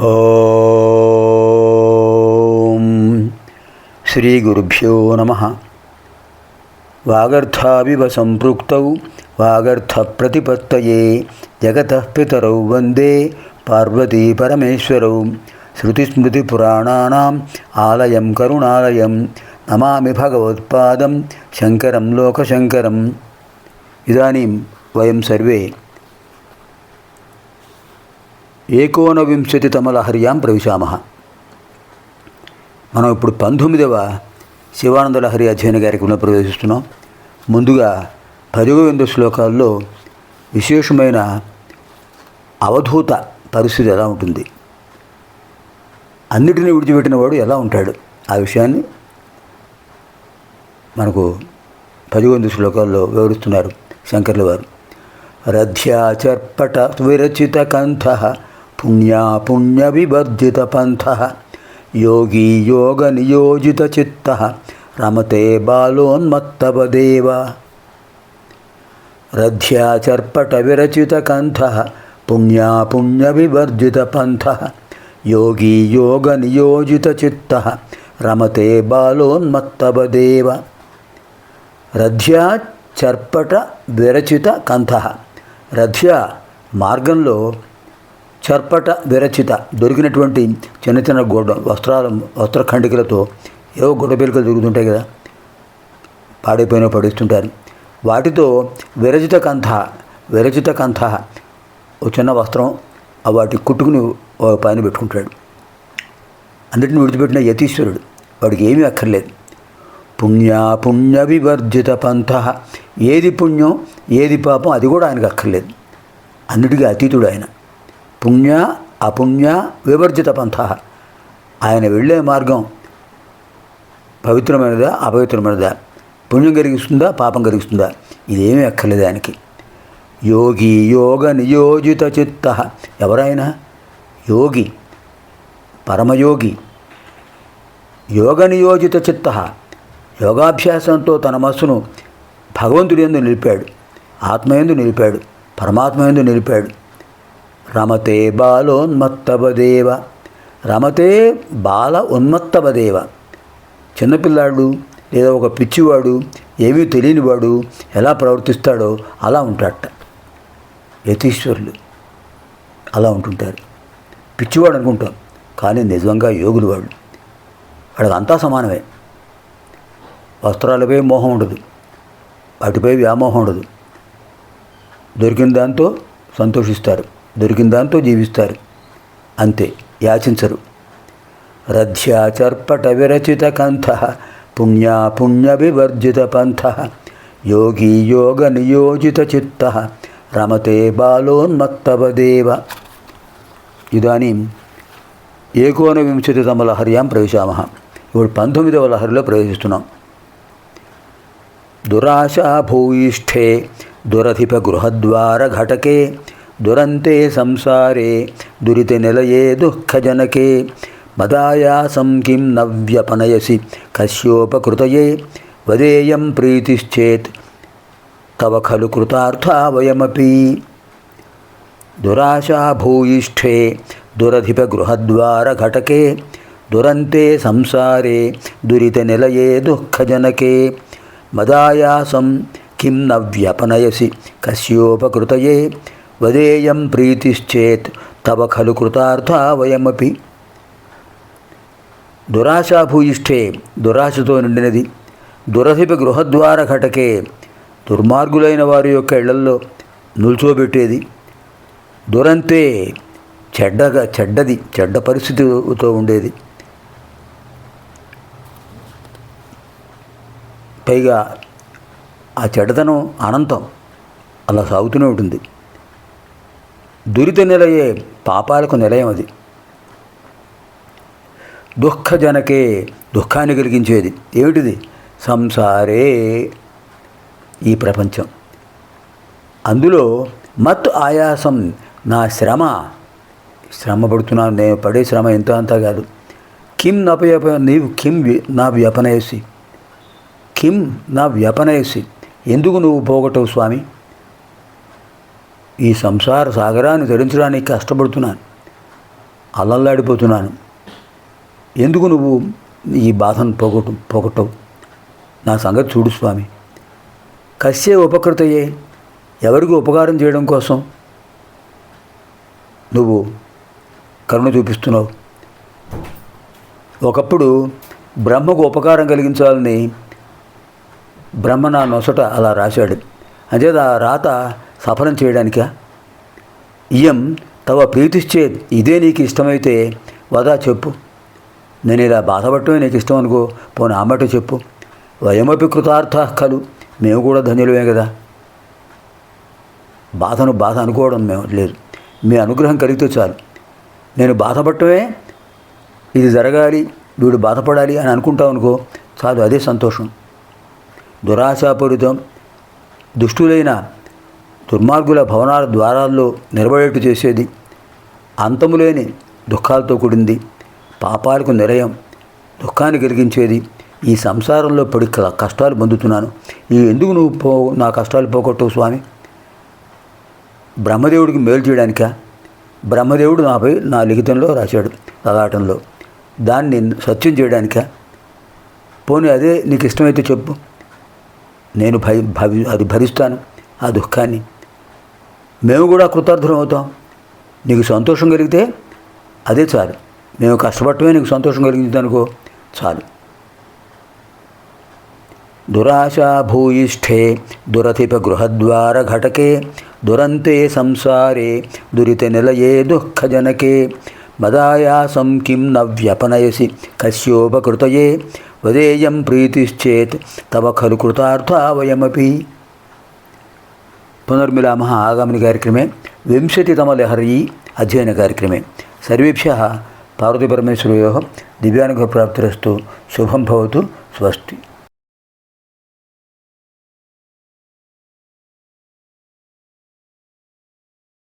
ఓం శ్రీ గురుభ్యో నమ. వాగర్థావివ సంపృక్త వాగర్థ ప్రతిపత్తయే జగత పితరౌ వందే పార్వతీ పరమేశ్వరౌ. శృతిస్మృతిపురాణానాం ఆలయం కరుణాలయం నమామి భగవత్పాదం శంకరం లోకశంకరం. ఇదానీం వయం సర్వే. ఏకోనవింశతితమలహర్యాం ప్రవిశామ. మనం ఇప్పుడు పంతొమ్మిదవ శివానంద లహరి అధ్యయన కార్యక్రమంలో ప్రవేశిస్తున్నాం. ముందుగా పదివేందు శ్లోకాల్లో విశేషమైన అవధూత పరిస్థితి ఎలా ఉంటుంది? అన్నిటిని విడిచిపెట్టిన వాడు ఎలా ఉంటాడు? ఆ విషయాన్ని మనకు పదివేందు శ్లోకాల్లో వివరిస్తున్నారు శంకర్ల వారు. రథ్యాచర్పట విరచిత కంఠ పుణ్యా పంథ. యోగీ యోగ నియోజిత చిత్త. రమతే బాలోన్మత్తవదేవ రథ్యాచర్పట విరచిత కంథ పుణ్యాపుణ్యవివర్జిత పంథ. యోగీ యోగ నియోజిత చిత్త. రమతే బాలోన్మత్తవదేవ రథ్యా చర్పట విరచిత కంథ రథ్య మార్గంలో చర్పట విరచిత దొరికినటువంటి చిన్న చిన్న గొడ్డ వస్త్రాల వస్త్రఖండికలతో ఏవో గొడబెలుకలు దొరుకుతుంటాయి కదా. పాడైపోయిన పడిస్తుంటారు. వాటితో విరచిత కంథ విరచిత కంథ ఓ చిన్న వస్త్రం వాటి కుట్టుకుని పైన పెట్టుకుంటాడు. అన్నిటిని విడిచిపెట్టిన యతీశ్వరుడు వాడికి ఏమీ అక్కర్లేదు. పుణ్య పుణ్య వివర్జిత పంథ ఏది పుణ్యం ఏది పాపం అది కూడా ఆయనకు అక్కర్లేదు. అన్నిటికీ అతీతుడు ఆయన. పుణ్య అపుణ్య వివర్జిత పంథ. ఆయన వెళ్ళే మార్గం పవిత్రమైనదా అపవిత్రమైనదా? పుణ్యం కలిగిస్తుందా పాపం కలిగిస్తుందా? ఇదేమీ అక్కర్లేదు ఆయనకి. యోగి యోగ నియోజిత చిత్త. ఎవరైనా యోగి. పరమయోగి. యోగ నియోజిత చిత్త. యోగాభ్యాసంతో తన మనస్సును భగవంతుడి ఎందు నిలిపాడు. ఆత్మయందు నిలిపాడు. పరమాత్మయందు నిలిపాడు. రమతే బాలోన్మత్తవదేవ. రమతే బాల ఉన్మత్తవదేవ. చిన్నపిల్లాడు లేదా ఒక పిచ్చివాడు ఏమీ తెలియనివాడు ఎలా ప్రవర్తిస్తాడో అలా ఉంటాడట. యతీశ్వరులు అలా ఉంటుంటారు. పిచ్చివాడు అనుకుంటాం కానీ నిజంగా యోగులు వాళ్ళు. వాడికి అంతా సమానమే. వస్త్రాలపై మోహం ఉండదు వాటిపై వ్యామోహం ఉండదు. దొరికిన దాంతో సంతోషిస్తారు. దొరికిన దాంతో జీవిస్తారు. అంతే యాచించరు. రథ్యాచర్పట విరచిత కంథ పుణ్యాపుణ్య వివర్జిత పంథ యోగి యోగ నియోజిత చిత్త రమతే బాలోన్మత్తవదేవ ఇదానీం ఏకోనవింశతితమ లహర్యాం ప్రవేశామహ. ఇప్పుడు పంతొమ్మిదవ లహరిలో ప్రవేశిస్తున్నాం. దురాశా భూయిష్ఠే దురధిప గృహద్వార ఘటకే దురంతే సంసారే దురిత నిలయే దుఃఖజనకే. మదాయాసం కిం నవ్యపనయసి కశ్యోపకృతయే వదేయం ప్రీతిశ్చేత్. తవ ఖలు కృతార్థా వయమపి. దురాశా భూయిష్ఠే దురధిప దురంతే సంసారే దురిత నిలయే దుఃఖజనకే. మదాయాసం కిం నవ్యపనయసి కశ్యోపకృతయే. వదేయం ప్రీతిశ్చేత్ తవ ఖలు కృతార్థ వయమపి. దురాశాభూయిష్ఠే దురాశతో నిండినది. దురసిపి గృహద్వార ఘటకే దుర్మార్గులైన వారి యొక్క ఇళ్ళల్లో నిల్చోబెట్టేది. దురంతే చెడ్డగా చెడ్డది చెడ్డ పరిస్థితితో ఉండేది. పైగా ఆ చెడ్డతనం అనంతం అలా సాగుతూనే ఉంటుంది. దురిత నిలయే పాపాలకు నిలయం అది. దుఃఖజనకే దుఃఖాన్ని కలిగించేది. ఏమిటిది? సంసారే ఈ ప్రపంచం. అందులో మత్ ఆయాసం నా శ్రమ. శ్రమ పడుతున్నాను నేను పడే శ్రమ ఎంత అంతా కాదు. కిం నపయప నీవు కిం నా వ్యపనయసి. కిం నా వ్యపనయసి. ఎందుకు నువ్వు పోగొట్టవు స్వామి? ఈ సంసార సాగరాన్ని ధరించడానికి కష్టపడుతున్నాను. అల్లల్లాడిపోతున్నాను ఎందుకు నువ్వు ఈ బాధను పోగొట్టు పోగొట్టవు? నా సంగతి చూడు స్వామి. కశ్యే ఉపకృతయే. ఎవరికి ఉపకారం చేయడం కోసం? నువ్వు కరుణ చూపిస్తున్నావు. ఒకప్పుడు బ్రహ్మకు ఉపకారం కలిగించాలని బ్రహ్మ నా నొసట అలా రాశాడు. అంచేత ఆ రాత సఫలం చేయడానికా? ఇయం తవ ప్రీతిశ్చేద్ ఇదే నీకు ఇష్టమైతే వదా చెప్పు. నేను ఇలా బాధపడటమే నీకు ఇష్టం అనుకో పోనీ ఆ చెప్పు. వయమపి కృతార్థ కలు మేము కూడా ధన్యులమే కదా. బాధను బాధ అనుకోవడం మేము లేదు. మీ అనుగ్రహం కలిగితే చాలు. నేను బాధపడటమే ఇది జరగాలి వీడు బాధపడాలి అని అనుకుంటావు అనుకో చాలు అదే సంతోషం. దురాశాపూరితం దుష్టులైన దుర్మార్గుల భవనాల ద్వారాల్లో నిలబడేట్టు చేసేది. అంతములేని దుఃఖాలతో కూడింది. పాపాలకు నిలయం దుఃఖాన్ని కలిగించేది. ఈ సంసారంలో పడి కష్టాలు పొందుతున్నాను. ఈ ఎందుకు నువ్వు పో నా కష్టాలు పోగొట్టవు స్వామి? బ్రహ్మదేవుడికి మేలు చేయడానికా? బ్రహ్మదేవుడు నాపై నా లిఖితంలో రాశాడు లలాటంలో దాన్ని సత్యం చేయడానికా? పోనీ అదే నీకు ఇష్టమైతే చెప్పు. నేను భయ భవి అది భరిస్తాను ఆ దుఃఖాన్ని. మేము కూడా కృతార్థులం అవుతాం. నీకు సంతోషం కలిగితే అదే చాలు. మేము కష్టపడటమే నీకు సంతోషం కలిగింది అనుకో చాలు. దురాశా భూయిష్ఠే దురతిప గృహద్వార ఘటకే దురంతే సంసారే దురిత నిలయే దుఃఖజనకే మదాయాసం కిం నవ్యపనయసి వ్యపనయసి కశ్యోపకృతయే వదేయం ప్రీతిశ్చేత్ తవ ఖలు వయమీ వయమపి పునర్మిలామः ఆగామిని కార్యక్రమే వింశతితమలహరీ అధ్యయన కార్యక్రమే. సర్వేభ్యः పార్వతీపరమేశ్వరయోः దివ్యానుగ్రహప్రాప్తిరస్తు శుభం భవతు స్వస్తి.